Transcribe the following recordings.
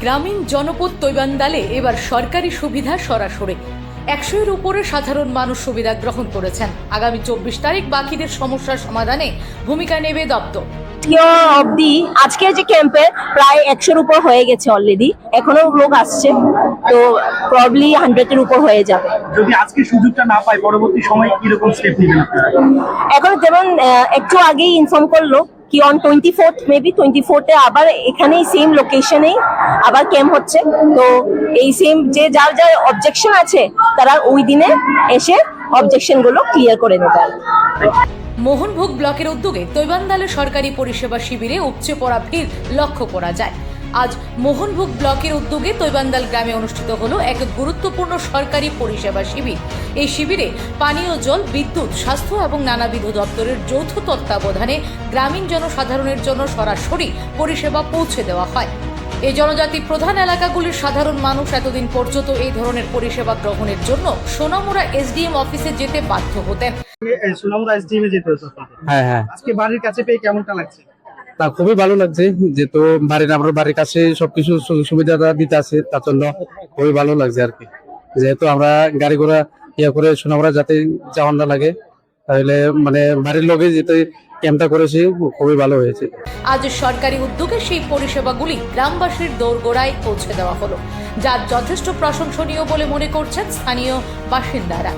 গ্রামীণ জনপদ তৈবান্দালে এবার সরকারি সুবিধা সরাসরি। একশো এর উপরে সাধারণ মানুষ সুবিধা গ্রহণ করেছেন। আগামী চব্বিশ তারিখ বাকিদের সমস্যার সমাধানে ভূমিকা নেবে দপ্তর। অবধি আজকে যে ক্যাম্পে প্রায় একশোর উপর হয়ে গেছে অলরেডি এখনও লোক আসছে। তো প্রবলি হান্ড্রেডের উপর হয়ে যাবে। যদি আজকে সুযোগটা না পায় পরবর্তী সময় কীরকম স্টেপ নেবেন এখন যেমন আহ, একটু আগেই ইনফর্ম করল কি on twenty fourth maybe twenty ফোর্থে আবার এখানেই সেম লোকেশনেই আবার ক্যাম্প হচ্ছে। তো এই সেম যে যার যার অবজেকশন আছে, তারা ওই দিনে এসে অবজেকশনগুলো ক্লিয়ার করে নেবে। মোহনভোগ ব্লকের উদ্যোগে তৈবান্দালে সরকারি পরিষেবা শিবিরে উপচে পড়া ভিড় লক্ষ্য করা যায়। আজ মোহনভোগ ব্লকের উদ্যোগে তৈবান্দাল গ্রামে অনুষ্ঠিত হল এক গুরুত্বপূর্ণ সরকারি পরিষেবা শিবির। এই শিবিরে পানীয় জল বিদ্যুৎ স্বাস্থ্য এবং নানাবিধ দপ্তরের যৌথ তত্ত্বাবধানে গ্রামীণ জনসাধারণের জন্য সরাসরি পরিষেবা পৌঁছে দেওয়া হয়। এই জনজাতি প্রধান এলাকাগুলির সাধারণ মানুষ এতদিন পর্যন্ত এই ধরনের পরিষেবা গ্রহণের জন্য সোনামুরা এসডিএম অফিসে যেতে বাধ্য হতেন। সুনামদা এসডিএম এ যেতে। হ্যাঁ হ্যাঁ। আজকে বাড়ির কাছে পেয়ে কেমনটা লাগছে? তা খুবই ভালো লাগছে যেহেতু বাড়ির আমার বাড়ির কাছে সবকিছু সুবিধাটা দিতে আছে তার জন্য খুবই ভালো লাগছে আর কি। যেহেতু আমরা গাড়ি ঘোড়া ইয়ে করে সোনামরা যাতে যাওয়ার না লাগে তাহলে মানে বাড়ির লোকে যেতে ক্যাম্পটা করেছি খুবই ভালো হয়েছে। আজ সরকারি উদ্যোগে সেই পরিষেবাগুলি গ্রামবাসীর দোরগোড়ায় পৌঁছে দেওয়া হলো যা যথেষ্ট প্রশংসনীয় বলে মনে করছেন স্থানীয় বাসিন্দারা।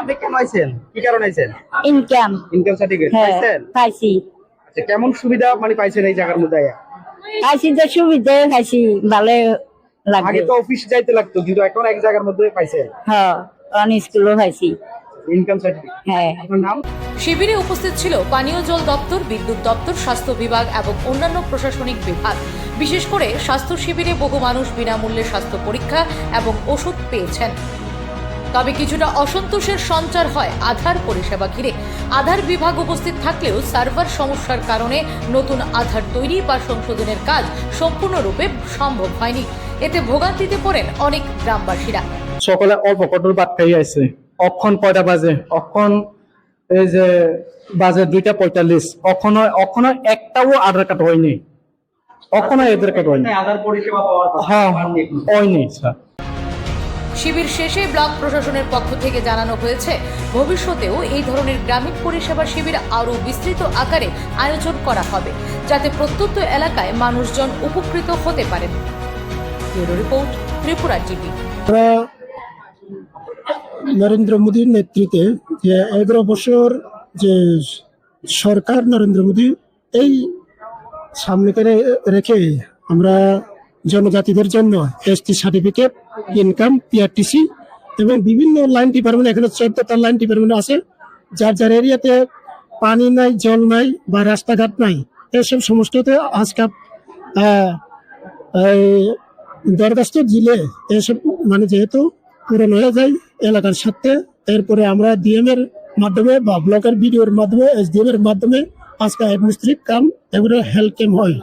আপনি কেন আইছেন? কি কারণে আইছেন? ইনকাম ইনকাম সার্টিফিকেট পাইছেন? খাইছি আচ্ছা কেমন সুবিধা মানে পাইছেন এই জায়গার মধ্যে আইয়া? খাইছি যে সুবিধা খাইছি ভালো আগে তো অফিস যাইতে লাগতো কিন্তু এখন এক জায়গার মধ্যে পাইছেন? হ্যাঁ স্কুলও খাইছি ইনকাম সার্টিফিকেট হ্যাঁ। আপনার নাম? শিবিরে উপস্থিত ছিল পানীয় জল দপ্তর বিদ্যুৎ দপ্তর স্বাস্থ্য বিভাগ এবং অন্যান্য প্রশাসনিক বিভাগ। বিশেষ করে স্বাস্থ্য শিবিরে বহু মানুষ বিনামূল্যে স্বাস্থ্য পরীক্ষা এবং ওষুধ পেয়েছেন। তবে কিছুটা অসন্তোষের সঞ্চার হয় আধার পরিষেবা ঘিরে। আধার বিভাগ উপস্থিত থাকলেও সার্ভার সমস্যার কারণে নতুন আধার তৈরি বা সংশোধনের কাজ সম্পূর্ণরূপে সম্ভব হয়নি। এতে ভোগান্তিতে পড়েন অনেক গ্রামবাসীরা। সকালে অল্প কঠোর ভাত খাই আছে অক্ষণ কয়টা বাজে? অক্ষণ এই যে বাজে দুইটা পঁয়তাল্লিশ। অক্ষণ অক্ষণ একটাও আধার কার্ড হয়নি। অক্ষণ আধার কার্ড হয়নি। আধার পরিষেবা পাওয়ার হ্যাঁ হয়নি স্যার। শিবির শেষে ব্লক প্রশাসনের পক্ষ থেকে জানানো হয়েছে, ভবিষ্যতেও এই ধরনের গ্রামীণ পরিষেবা শিবির আরও বিস্তৃত আকারে আয়োজন করা হবে, যাতে প্রত্যন্ত এলাকায় মানুষজন উপকৃত হতে পারেন। Report, Tripura TV. নরেন্দ্র মোদীর নেতৃত্বে যে এগারো বছর যে সরকার নরেন্দ্র মোদী, এই সামনে করে রেখে আমরা জনজাতিদের জন্য এসটি সার্টিফিকেট ইনকাম পিআরটিসি এবং বিভিন্ন লাইন ডিপার্টমেন্ট এখানে চোদ্দটা লাইন ডিপার্টমেন্ট আছে। যার যার এরিয়াতে পানি নাই, জল নাই বা রাস্তাঘাট নাই, এসব সমস্ততে আজকাল দরখাস্ত দিলে এসব মানে যেহেতু পূরণ হয়ে যায় এলাকার সাথে, এরপরে আমরা ডিএম এর মাধ্যমে বা ব্লকের বিডিওর মাধ্যমে এসডিএম এর মাধ্যমে আজকে অ্যাডমিনিস্ট্রেটিভ কাম এগুলো হেল্প ক্যাম্প হয়।